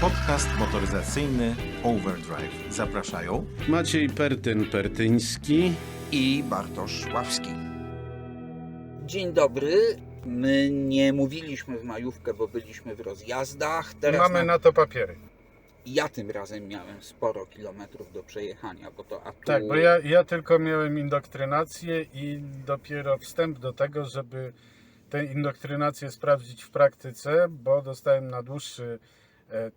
Podcast motoryzacyjny Overdrive. Zapraszają Maciej Pertyn-Pertyński. i Bartosz Ławski. Dzień dobry. My nie mówiliśmy w majówkę, bo byliśmy w rozjazdach. Teraz Mamy na... na to papiery. Ja tym razem miałem sporo kilometrów do przejechania, bo to a tu... Tak, bo ja, ja tylko miałem indoktrynację i dopiero wstęp do tego, żeby tę indoktrynację sprawdzić w praktyce, bo dostałem na dłuższy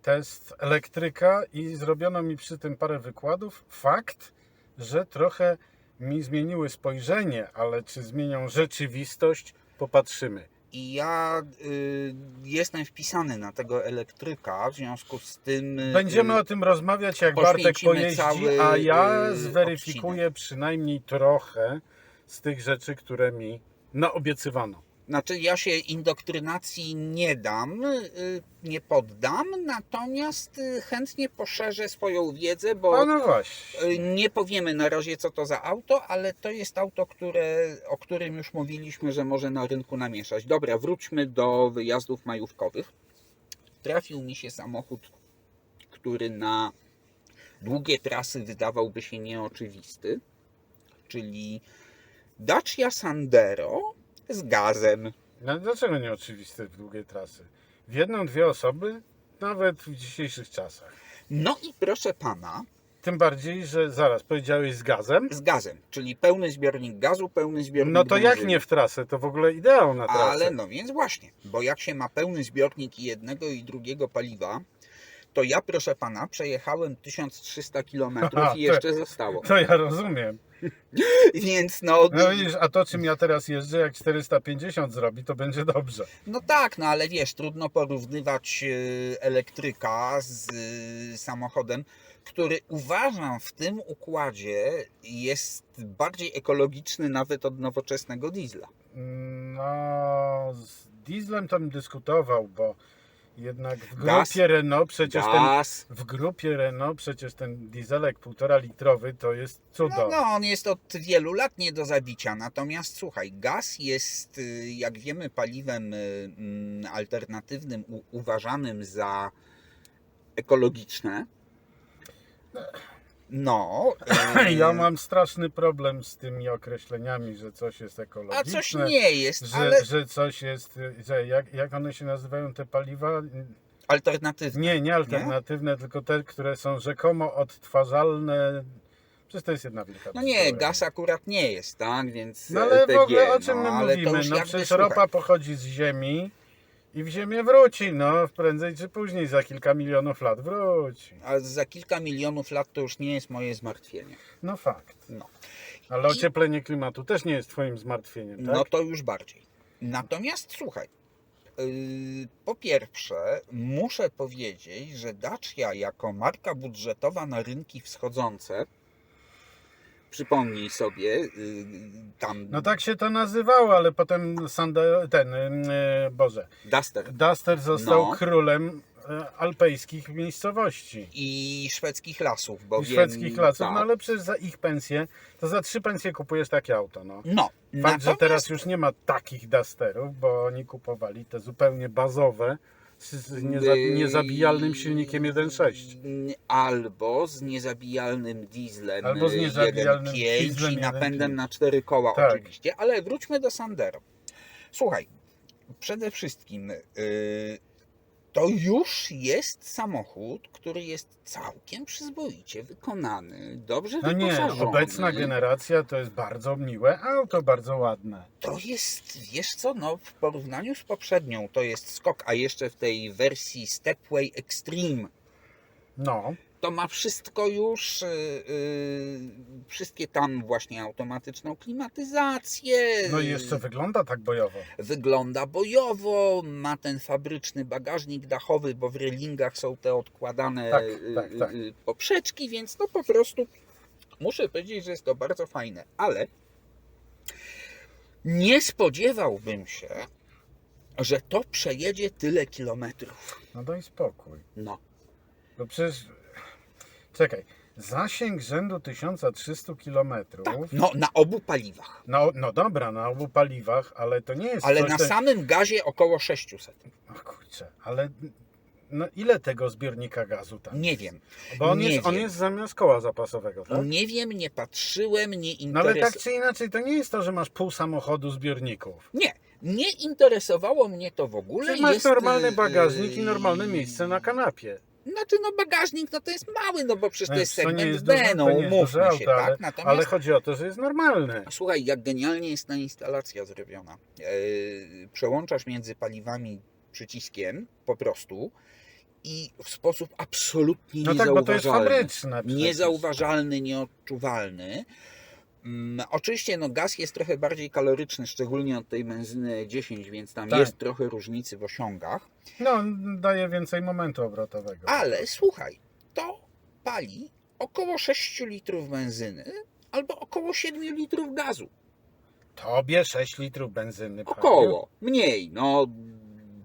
test elektryka i zrobiono mi przy tym parę wykładów. Fakt, że trochę mi zmieniły spojrzenie, ale czy zmienią rzeczywistość, popatrzymy. I ja y, jestem wpisany na tego elektryka, w związku z tym... y, Będziemy o tym rozmawiać, jak Bartek pojeździ, cały, a ja y, zweryfikuję przynajmniej trochę z tych rzeczy, które mi naobiecywano. Znaczy, ja się indoktrynacji nie dam, y, nie poddam, natomiast y, chętnie poszerzę swoją wiedzę, bo... No właśnie. Y, Nie powiemy na razie, co to za auto, ale to jest auto, które, o którym już mówiliśmy, że może na rynku namieszać. Dobra, wróćmy do wyjazdów majówkowych. Trafił mi się samochód, który na długie trasy wydawałby się nieoczywisty, czyli Dacia Sandero z gazem. No, dlaczego nie oczywiste w długiej trasy? W jedną, dwie osoby, nawet w dzisiejszych czasach. No i proszę pana, Tym bardziej, że zaraz powiedziałeś z gazem. z gazem, czyli pełny zbiornik gazu, pełny zbiornik No to jak benzyny. nie w trasę? To w ogóle ideał na trasę. Ale no więc właśnie, bo jak się ma pełny zbiornik jednego i drugiego paliwa, to ja, proszę pana, przejechałem 1300 km i jeszcze zostało. To ja rozumiem. Więc no, No widzisz, a to czym ja teraz jeżdżę, jak 450 zrobi, to będzie dobrze. no tak, no ale wiesz, trudno porównywać e, elektryka z e, samochodem, który uważam w tym układzie jest bardziej ekologiczny nawet od nowoczesnego diesla. No, z dieslem to bym dyskutował, bo jednak w grupie Gaz. Renault przecież ten w grupie Renault przecież ten dieselek półtora litrowy to jest cudo. No, no, on jest od wielu lat nie do zabicia. Natomiast słuchaj, gaz jest, y, jak wiemy, paliwem y, mm, alternatywnym, uważanym za ekologiczne. No. y, Ja mam straszny problem z tymi określeniami, że coś jest A ekologiczne. coś nie jest, Że, ale że coś jest, że jak, jak one się nazywają te paliwa? alternatywne. Nie, nie alternatywne, tylko te, które są rzekomo odtwarzalne. Przecież to jest jedna wielka No nie, bzdura. gaz akurat nie jest, tak? Więc No ale LPG, w ogóle o czym no, my mówimy? No przecież ropa pochodzi z ziemi i w ziemię wróci, no prędzej czy później, za kilka milionów lat wróci. A za kilka milionów lat to już nie jest moje zmartwienie. No fakt. No. Ale I- ocieplenie klimatu też nie jest twoim zmartwieniem, tak? No to już bardziej. Natomiast słuchaj, yy, po pierwsze, muszę powiedzieć, że Dacia jako marka budżetowa na rynki wschodzące, przypomnij sobie, yy, tam No tak się to nazywało, ale potem Sande, ten, e, Boże, Duster Duster został No. królem alpejskich miejscowości. i szwedzkich lasów, bo I szwedzkich lasów, tak. no ale przecież za ich pensję, to za trzy pensje kupujesz takie auto, no. No, Fakt, że natomiast- teraz już nie ma takich Dusterów, bo oni kupowali te zupełnie bazowe z, nieza, niezabijalnym silnikiem 1.6. Albo z niezabijalnym dieslem Albo z niezabijalnym 1.5 dieslem i napędem 1.5. na cztery koła Tak. oczywiście, ale wróćmy do Sandero. Słuchaj, przede wszystkim yy, to już jest samochód, który jest całkiem przyzwoicie wykonany, dobrze No nie, wyposażony. obecna generacja to jest bardzo miłe auto, bardzo ładne. To jest, wiesz co, no w porównaniu z poprzednią to jest skok, a jeszcze w tej wersji Stepway Extreme No, to ma wszystko już, yy, wszystkie tam właśnie automatyczną klimatyzację. no i jeszcze wygląda tak bojowo. Wygląda bojowo, ma ten fabryczny bagażnik dachowy, bo w relingach są te odkładane Tak, yy, tak, tak. yy, poprzeczki, więc no po prostu muszę powiedzieć, że jest to bardzo fajne, ale nie spodziewałbym się, że to przejedzie tyle kilometrów. No daj spokój. No. No przecież, czekaj, zasięg rzędu 1300 km. Tak, no na obu paliwach. No, no dobra, na obu paliwach, ale to nie jest Ale na samym gazie około 600. O kurczę, ale No ile tego zbiornika gazu tam Nie jest? wiem. Bo on, nie jest, on wiem. jest zamiast koła zapasowego, tak? Nie wiem, nie patrzyłem, nie No ale tak czy inaczej, to nie jest to, że masz pół samochodu zbiorników. Nie, nie interesowało mnie to w ogóle. Przecież masz Jest, normalny y, bagażnik i normalne miejsce na kanapie. Znaczy, no bagażnik, no to jest mały, no bo przecież to jest to segment jest B, no umówmy auto, się, tak? ale, Natomiast, ale chodzi o to, że jest normalne. słuchaj, jak genialnie jest ta instalacja zrobiona. Yy, przełączasz między paliwami przyciskiem po prostu i w sposób absolutnie No tak, bo to jest fabryczne. przecież. niezauważalny, nieodczuwalny. Mm, oczywiście no, gaz jest trochę bardziej kaloryczny, szczególnie od tej benzyny 10, więc tam Tak. jest trochę różnicy w osiągach. No, daje więcej momentu obrotowego. Ale słuchaj, to pali około 6 litrów benzyny albo około 7 litrów gazu. Tobie 6 litrów benzyny. palił? Około, mniej, no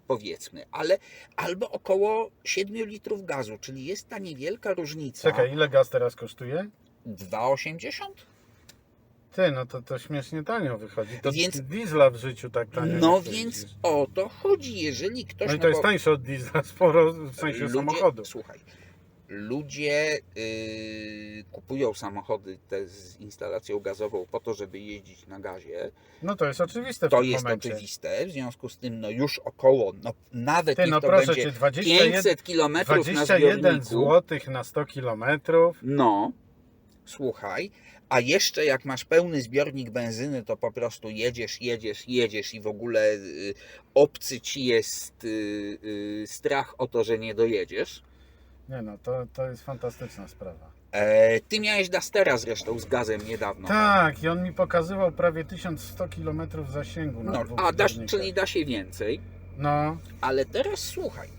powiedzmy, ale albo około 7 litrów gazu, czyli jest ta niewielka różnica. Czekaj, ile gaz teraz kosztuje? 2,80? Ty, no to, to śmiesznie tanio wychodzi. To Więc- diesla w życiu tak tanio No więc jeździsz. o to chodzi, jeżeli ktoś... No i no to jest tańsze od diesla sporo w sensie ludzie, samochodu. Słuchaj, ludzie yy, kupują samochody te z instalacją gazową po to, żeby jeździć na gazie. No to jest oczywiste To jest momencie. oczywiste, w związku z tym no już około, no nawet Ty, no to proszę będzie cię, 21, 500 km na 21 zbiorniku. zł na 100 kilometrów. No, słuchaj, a jeszcze jak masz pełny zbiornik benzyny, to po prostu jedziesz, jedziesz, jedziesz i w ogóle y, obcy ci jest y, y, strach o to, że nie dojedziesz. Nie no, to, to jest fantastyczna sprawa. E, ty miałeś Dastera zresztą z gazem niedawno. Tak, i on mi pokazywał prawie 1100 km zasięgu na No, a dasz, czyli da się więcej. No, Ale teraz słuchaj,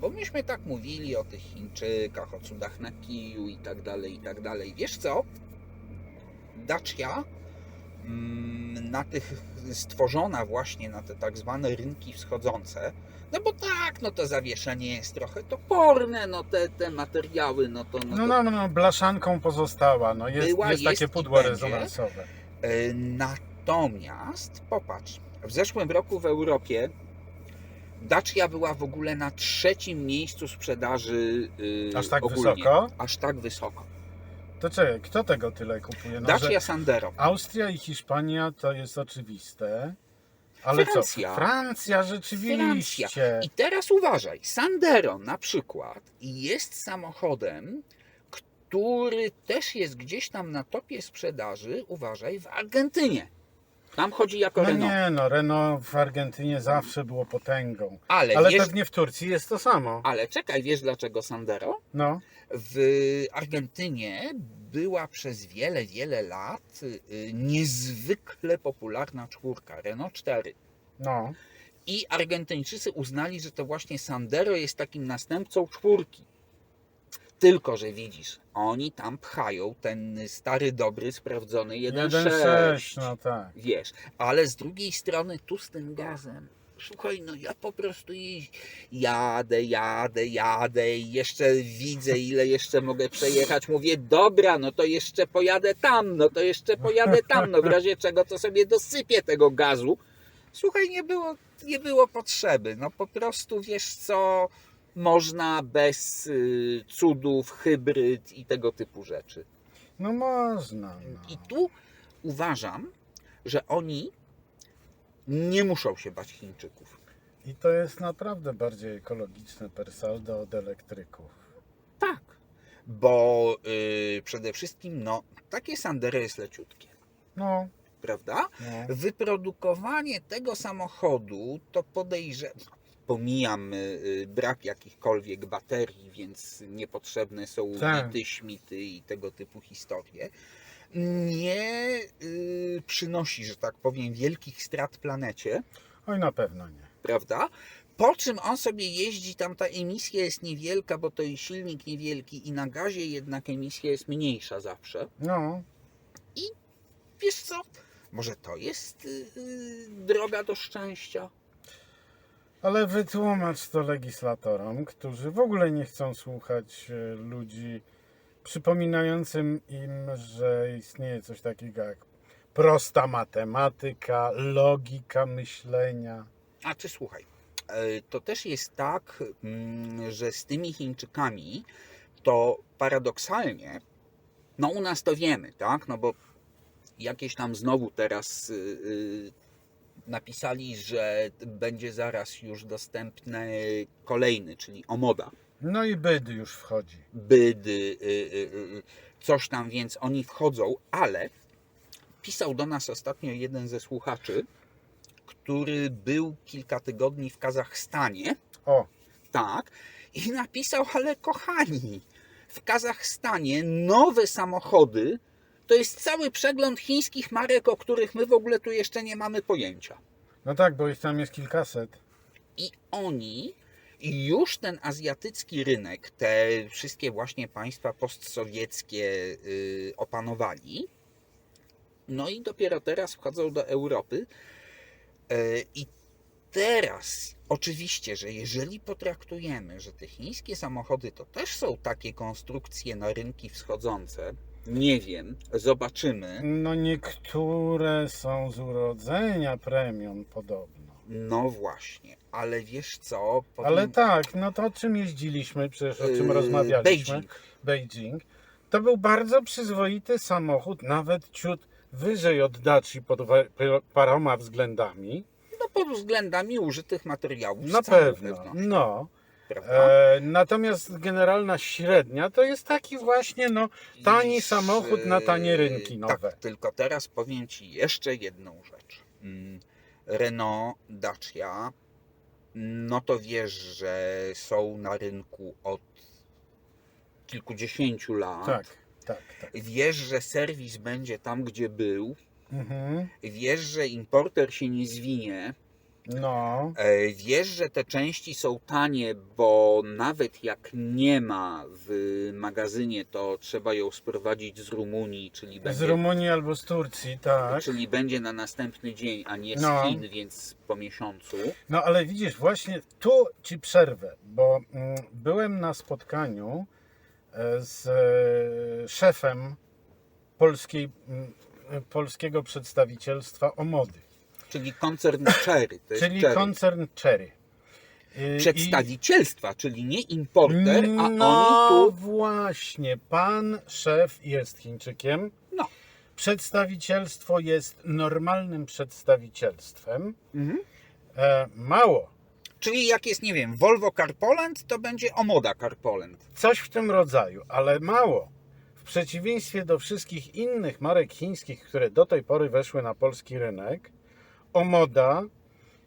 bo myśmy tak mówili o tych Chińczykach, o cudach na kiju i tak dalej, i tak dalej. Wiesz co? Dacia mm, na tych stworzona właśnie na te tak zwane rynki wschodzące, no bo tak, no to zawieszenie jest trochę toporne, no te, te materiały, no to... No no, to no, no, blaszanką pozostała. No jest, Była, jest jest takie pudło rezonansowe. E, Natomiast popatrz, w zeszłym roku w Europie Dacia była w ogóle na trzecim miejscu sprzedaży yy, Aż tak ogólnie. wysoko? Aż tak wysoko. To czekaj, kto tego tyle kupuje? No, Dacia Sandero. Austria i Hiszpania to jest oczywiste. Ale Francja. co? Francja rzeczywiście. Francja. I teraz uważaj, Sandero na przykład jest samochodem, który też jest gdzieś tam na topie sprzedaży, uważaj, w Argentynie. Tam chodzi jako No Renault. nie no, Renault w Argentynie zawsze było potęgą. Ale, Ale wiesz, pewnie w Turcji jest to samo. ale czekaj, wiesz dlaczego Sandero? No, W Argentynie była przez wiele, wiele lat y, niezwykle popularna czwórka Renault 4. no. I Argentyńczycy uznali, że to właśnie Sandero jest takim następcą czwórki. Tylko, że widzisz, oni tam pchają ten stary, dobry, sprawdzony 1.6. 1.6, no tak. Wiesz, ale z drugiej strony tu z tym gazem. Słuchaj, no ja po prostu jadę, jadę, jadę i jeszcze widzę, ile jeszcze mogę przejechać. Mówię, dobra, no to jeszcze pojadę tam, no to jeszcze pojadę tam, no w razie czego to sobie dosypię tego gazu. Słuchaj, nie było, nie było potrzeby. No po prostu wiesz co, można bez y, cudów, hybryd i tego typu rzeczy. No można. No. I tu uważam, że oni nie muszą się bać Chińczyków. I to jest naprawdę bardziej ekologiczne per saldo od elektryków. Tak. Bo y, przede wszystkim, no, takie Sandero jest leciutkie, No, prawda? no. Wyprodukowanie tego samochodu to podejrzewam. Pomijam y, y, brak jakichkolwiek baterii, więc niepotrzebne są Tak. bity, śmity i tego typu historie. Nie y, przynosi, że tak powiem, wielkich strat planecie. Oj, na pewno nie. prawda? Po czym on sobie jeździ, tam ta emisja jest niewielka, bo to i silnik niewielki, i na gazie jednak emisja jest mniejsza zawsze. No, Wiesz co? Może to jest yy, droga do szczęścia? Ale wytłumacz to legislatorom, którzy w ogóle nie chcą słuchać e, ludzi przypominającym im, że istnieje coś takiego jak prosta matematyka, logika myślenia. A czy słuchaj, e, to też jest tak, mm, że z tymi Chińczykami to paradoksalnie, no u nas to wiemy, tak? No bo jakieś tam znowu teraz y, y, napisali, że będzie zaraz już dostępny kolejny, czyli Omoda. No i byd już wchodzi. Bydy, y, y, y, coś tam, więc oni wchodzą, ale pisał do nas ostatnio jeden ze słuchaczy, który był kilka tygodni w Kazachstanie, O, tak, i napisał, ale kochani, w Kazachstanie nowe samochody to jest cały przegląd chińskich marek, o których my w ogóle tu jeszcze nie mamy pojęcia. no tak, bo ich tam jest kilkaset. I oni już ten azjatycki rynek, te wszystkie właśnie państwa postsowieckie y, opanowali. No i dopiero teraz wchodzą do Europy. Y, I teraz oczywiście, że jeżeli potraktujemy, że te chińskie samochody to też są takie konstrukcje na rynki wschodzące, nie wiem, zobaczymy. No niektóre są z urodzenia premium podobno. No właśnie, ale wiesz co? powiem- Ale tak, no to o czym jeździliśmy, przecież o czym Yy, rozmawialiśmy. Beijing. Beijing. To był bardzo przyzwoity samochód, nawet ciut wyżej od Daci pod paroma względami. No pod względami użytych materiałów. Na pewno. No. E, natomiast generalna średnia to jest taki właśnie no, tani I, samochód na tanie rynki nowe. Tak, tylko teraz powiem Ci jeszcze jedną rzecz. Mm, Renault, Dacia, no to wiesz, że są na rynku od kilkudziesięciu lat. Tak, tak, tak. Wiesz, że serwis będzie tam, gdzie był. Mhm. Wiesz, że importer się nie zwinie. No. E, Wiesz, że te części są tanie, bo nawet jak nie ma w magazynie, to trzeba ją sprowadzić z Rumunii, czyli Z będzie, Rumunii albo z Turcji, tak. czyli będzie na następny dzień, a nie z No. Chin, więc po miesiącu. No ale widzisz, właśnie tu ci przerwę, bo mm, byłem na spotkaniu e, z e, szefem polskiej, mm, polskiego przedstawicielstwa Omody, Czyli koncern Cherry. Czyli Cherry. koncern Cherry. Y, Przedstawicielstwa, czyli nie importer, a no oni tu. właśnie, pan szef jest Chińczykiem. No. Przedstawicielstwo jest normalnym przedstawicielstwem. Mhm. E, mało. Czyli jak jest, nie wiem, Volvo Carpoland, to będzie Omoda Carpoland. Coś w tym rodzaju, ale mało. W przeciwieństwie do wszystkich innych marek chińskich, które do tej pory weszły na polski rynek, Omoda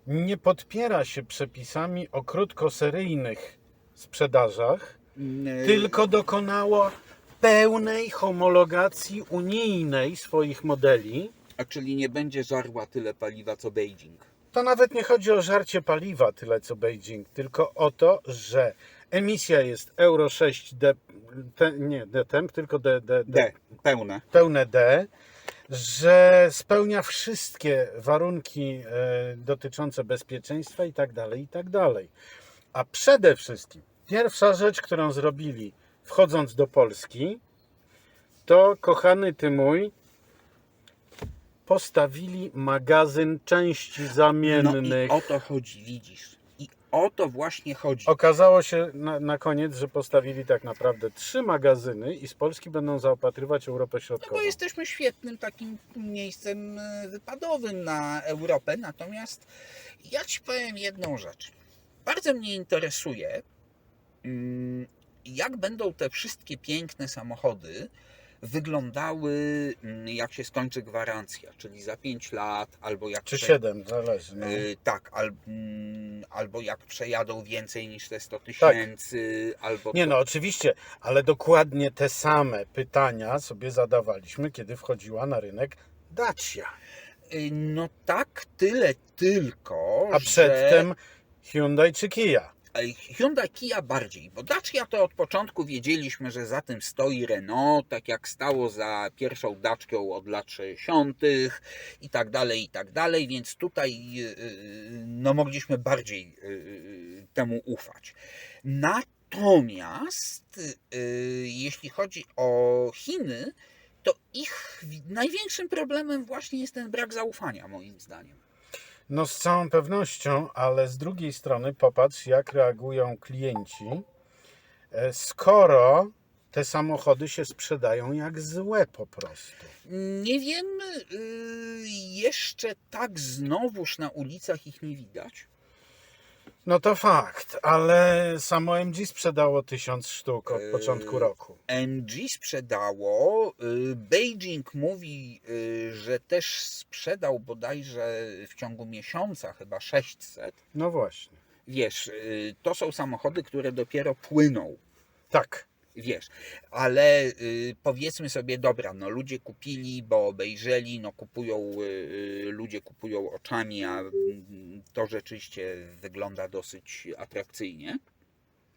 nie podpiera się przepisami o krótkoseryjnych sprzedażach, Mm, tylko dokonało pełnej homologacji unijnej swoich modeli. A czyli nie będzie żarła tyle paliwa co Beijing. To nawet nie chodzi o żarcie paliwa tyle co Beijing, tylko o to, że emisja jest Euro 6 D, te, nie D temp, tylko D, D, D, D, pełne. pełne D, że spełnia wszystkie warunki e, dotyczące bezpieczeństwa i tak dalej, i tak dalej. A przede wszystkim pierwsza rzecz, którą zrobili wchodząc do Polski, to kochany ty mój, postawili magazyn części No zamiennych. i o to chodzi, widzisz. O to właśnie chodzi. Okazało się na, na koniec, że postawili tak naprawdę trzy magazyny i z Polski będą zaopatrywać Europę No Środkową. bo jesteśmy świetnym takim miejscem e, wypadowym na Europę, natomiast ja Ci powiem jedną rzecz. Bardzo mnie interesuje, mm, jak będą te wszystkie piękne samochody wyglądały, mm, jak się skończy gwarancja, czyli za 5 lat, albo jak Czy prze- siedem, zależy. No. Y, tak, al, mm, albo jak przejadą więcej niż te 100 tysięcy, albo Nie to- no, oczywiście, ale dokładnie te same pytania sobie zadawaliśmy, kiedy wchodziła na rynek Dacia. Y, No tak, tyle tylko. A że- przedtem Hyundai czy Kia. Hyundai Kia bardziej, bo Dacia to od początku wiedzieliśmy, że za tym stoi Renault, tak jak stało za pierwszą Daczką od lat 60. i tak dalej, i tak dalej, więc tutaj yy, no, mogliśmy bardziej yy, temu ufać. Natomiast jeśli chodzi o Chiny, to ich największym problemem właśnie jest ten brak zaufania, moim zdaniem. No z całą pewnością, ale z drugiej strony popatrz, jak reagują klienci, e, skoro te samochody się sprzedają jak złe po prostu. Nie wiem, y, jeszcze tak znowuż na ulicach ich nie widać. No to fakt, ale samo MG sprzedało tysiąc sztuk od Eee, początku roku. MG sprzedało. y, Beijing mówi, y, że też sprzedał bodajże w ciągu miesiąca chyba 600. No właśnie. Wiesz, y, to są samochody, które dopiero płyną. Tak. Wiesz, ale y, powiedzmy sobie, dobra, no ludzie kupili, bo obejrzeli, no kupują, y, y, ludzie kupują oczami, a mm, to rzeczywiście wygląda dosyć atrakcyjnie.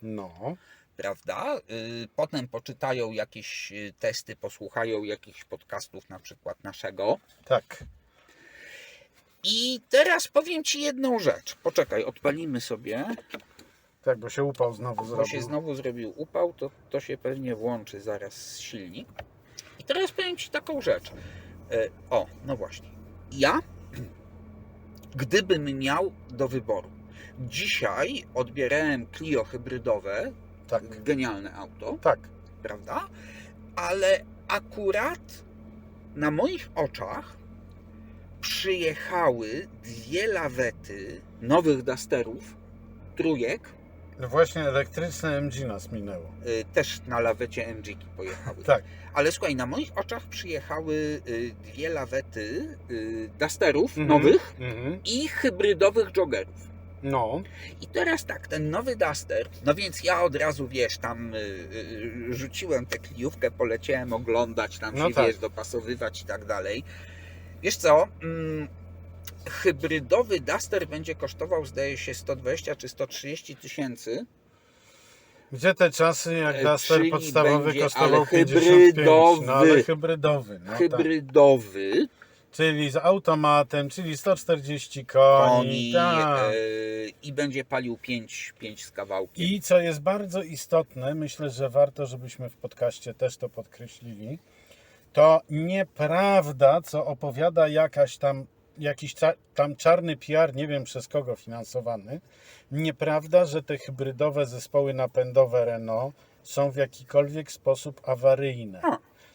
No. prawda? Y, Potem poczytają jakieś y, testy, posłuchają jakichś podcastów, na przykład naszego. Tak. I teraz powiem Ci jedną rzecz. Poczekaj, odpalimy sobie, Tak, bo się upał znowu bo zrobił. się znowu zrobił upał, to, to się pewnie włączy zaraz silnik. I teraz powiem Ci taką rzecz. E, O, no właśnie. Ja, gdybym miał do wyboru, dzisiaj odbierałem Clio hybrydowe, Tak. genialne auto, Tak. prawda? Ale akurat na moich oczach przyjechały dwie lawety nowych Dusterów, trójek, No właśnie elektryczne MG nas minęło. y, też na lawecie MG pojechały. Tak. Ale słuchaj, na moich oczach przyjechały y, dwie lawety y, Dusterów Mhm. nowych Mhm. i hybrydowych Joggerów. No. I teraz tak, ten nowy Duster, no więc ja od razu, wiesz, tam rzuciłem tę kliówkę, poleciałem oglądać, tam No się, tak. wiesz, dopasowywać i tak dalej. Wiesz co, mm, hybrydowy Duster będzie kosztował, zdaje się, 120 czy 130 tysięcy. Gdzie te czasy, jak E, Duster czyli podstawowy będzie- kosztował ale 55? hybrydowy. No ale hybrydowy. No, tak. hybrydowy, Czyli z automatem, czyli 140 koni. koni tak. y, i będzie palił 5, 5 z kawałkiem. I co jest bardzo istotne, myślę, że warto, żebyśmy w podcaście też to podkreślili, to nieprawda, co opowiada jakaś tam, jakiś tam czarny PR, nie wiem przez kogo finansowany, nieprawda, że te hybrydowe zespoły napędowe Renault są w jakikolwiek sposób awaryjne.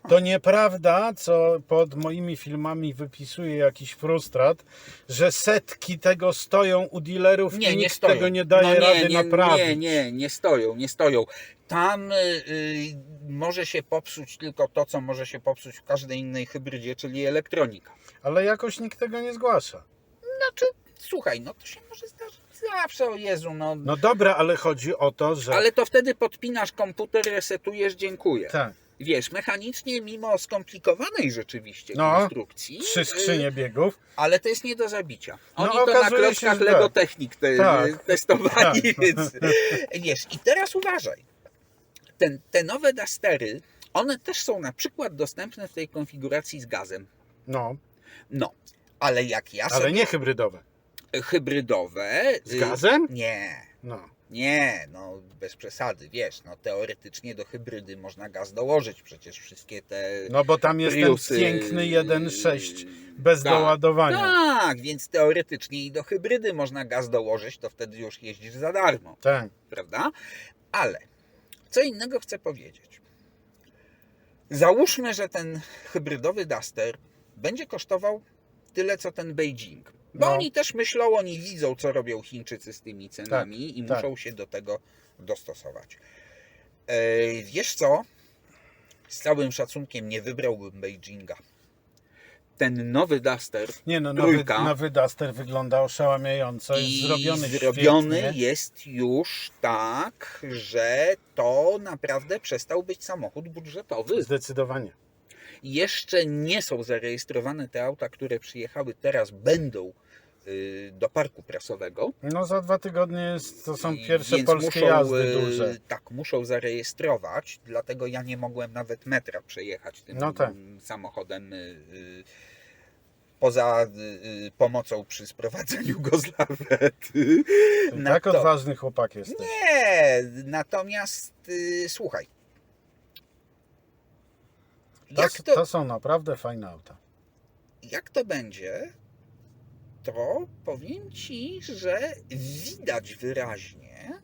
To nieprawda, co pod moimi filmami wypisuje jakiś frustrat, że setki tego stoją u dealerów i nikt stoją. tego nie daje no rady nie, naprawić. Nie, nie, nie stoją, nie stoją. Tam y, y, może się popsuć tylko to, co może się popsuć w każdej innej hybrydzie, czyli elektronika. Ale jakoś nikt tego nie zgłasza. Znaczy, słuchaj, no to się może zdarzyć zawsze, o Jezu, no. No dobra, ale chodzi o to, że... Ale to wtedy podpinasz komputer, resetujesz, dziękuję. Tak, Wiesz, mechanicznie, mimo skomplikowanej rzeczywiście No, konstrukcji, trzy y, skrzynie biegów. ale to jest nie do zabicia. No, Oni to na klockach że Lego tak. Technik te, Tak. testowali, Tak. więc wiesz. I teraz uważaj. Ten, te nowe Dustery, one też są na przykład dostępne w tej konfiguracji z gazem. No, No, ale jak ja ale sobie nie hybrydowe. hybrydowe... Z y, gazem? Nie, No. Nie, no bez przesady, wiesz, no teoretycznie do hybrydy można gaz dołożyć, przecież wszystkie te... No bo tam jest Priusy, ten piękny 1.6 bez tak. doładowania. Tak, więc teoretycznie i do hybrydy można gaz dołożyć, to wtedy już jeździsz za darmo, Tak. prawda? Ale co innego chcę powiedzieć. Załóżmy, że ten hybrydowy Duster będzie kosztował tyle, co ten Beijing. Bo No. oni też myślą, oni widzą, co robią Chińczycy z tymi cenami i tak. muszą się do tego dostosować. E, wiesz co? Z całym szacunkiem nie wybrałbym Beijinga. Ten nowy Duster Nie no, nowy, Trójka. nowy Duster wygląda oszałamiająco. Jest i zrobiony zrobiony świetnie. jest już tak, że to naprawdę przestał być samochód budżetowy. Zdecydowanie. Jeszcze nie są zarejestrowane te auta, które przyjechały teraz, będą y, do parku prasowego. No za dwa tygodnie to są pierwsze polskie muszą, jazdy y, duże. Tak, muszą zarejestrować, dlatego ja nie mogłem nawet metra przejechać tym No tak. samochodem. y, Poza y, pomocą przy sprowadzeniu go z lawety. Tak to- odważny chłopak jesteś. Nie, natomiast y, słuchaj. To, Jak to, to są naprawdę fajne auta. jak to będzie, to powiem Ci, że widać wyraźnie,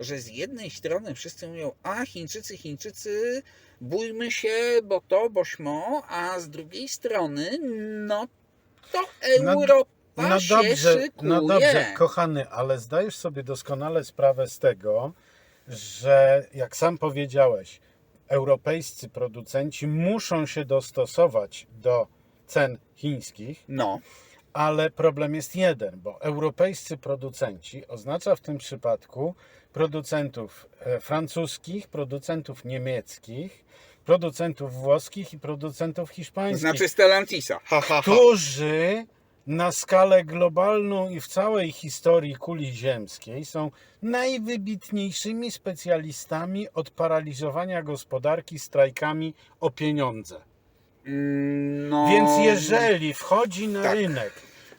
że z jednej strony wszyscy mówią, a Chińczycy, Chińczycy, bójmy się, bo to, bo śmo, a z drugiej strony, no to Europa No dobrze, szykuje. no dobrze, kochany, ale zdajesz sobie doskonale sprawę z tego, że jak sam powiedziałeś, europejscy producenci muszą się dostosować do cen chińskich, No, ale problem jest jeden, bo europejscy producenci oznacza w tym przypadku producentów e, francuskich, producentów niemieckich, producentów włoskich i producentów hiszpańskich znaczy Stellantisa. Ha, ha, ha. którzy na skalę globalną i w całej historii kuli ziemskiej są najwybitniejszymi specjalistami od paraliżowania gospodarki strajkami o pieniądze. Mm, No, Więc jeżeli wchodzi na tak. rynek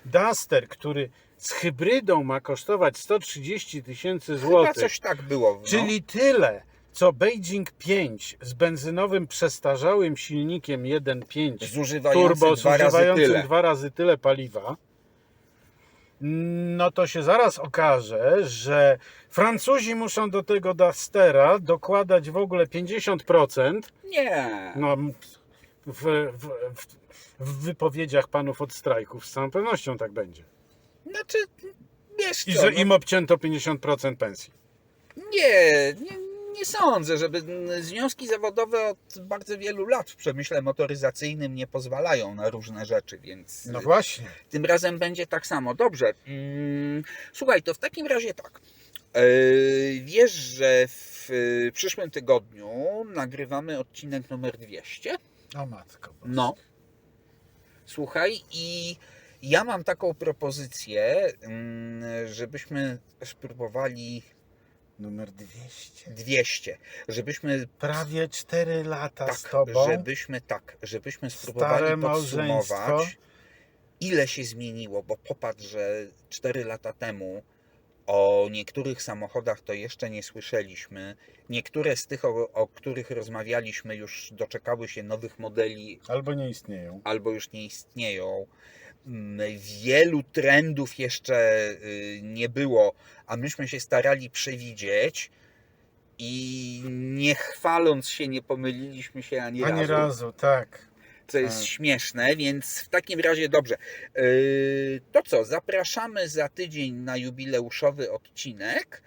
Duster, który z hybrydą ma kosztować 130 tysięcy złotych, coś tak było. No. czyli tyle, co Beijing 5 z benzynowym przestarzałym silnikiem 1.5 zużywający turbo dwa razy zużywającym tyle. dwa razy tyle paliwa, no to się zaraz okaże, że Francuzi muszą do tego Dustera dokładać w ogóle 50%. Nie. No, w, w, w, w wypowiedziach panów od strajków z całą pewnością tak będzie. Znaczy, wiesz I co, że no, im obcięto 50% pensji. nie, nie, nie sądzę, żeby związki zawodowe od bardzo wielu lat w przemyśle motoryzacyjnym nie pozwalają na różne rzeczy, więc No właśnie. tym razem będzie tak samo. Dobrze. Mm, Słuchaj, to w takim razie tak. Yy, Wiesz, że w y, przyszłym tygodniu nagrywamy odcinek numer 200? O matko. boska. No. Słuchaj, i ja mam taką propozycję, mm, żebyśmy spróbowali Numer 200. 200, żebyśmy Prawie 4 lata z tak, tobą. żebyśmy tak, żebyśmy spróbowali podsumować, ile się zmieniło, bo popatrz, że 4 lata temu o niektórych samochodach to jeszcze nie słyszeliśmy. Niektóre z tych, o, o których rozmawialiśmy, już doczekały się nowych modeli Albo nie istnieją. albo już nie istnieją. Mm, Wielu trendów jeszcze y, nie było, a myśmy się starali przewidzieć i nie chwaląc się, nie pomyliliśmy się ani, Ani razu, razu, tak. co jest tak. śmieszne, więc w takim razie dobrze. Yy, To co, zapraszamy za tydzień na jubileuszowy odcinek.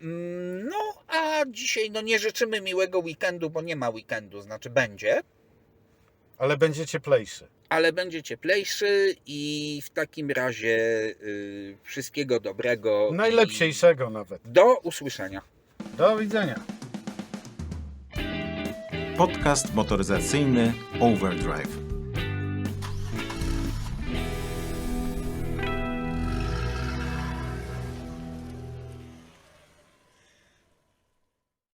Mm, No, a dzisiaj no nie życzymy miłego weekendu, bo nie ma weekendu, znaczy będzie Ale będzie cieplejszy. Ale będzie cieplejszy i w takim razie y, wszystkiego dobrego. Najlepsiejszego nawet. Do usłyszenia. Do widzenia. Podcast motoryzacyjny Overdrive.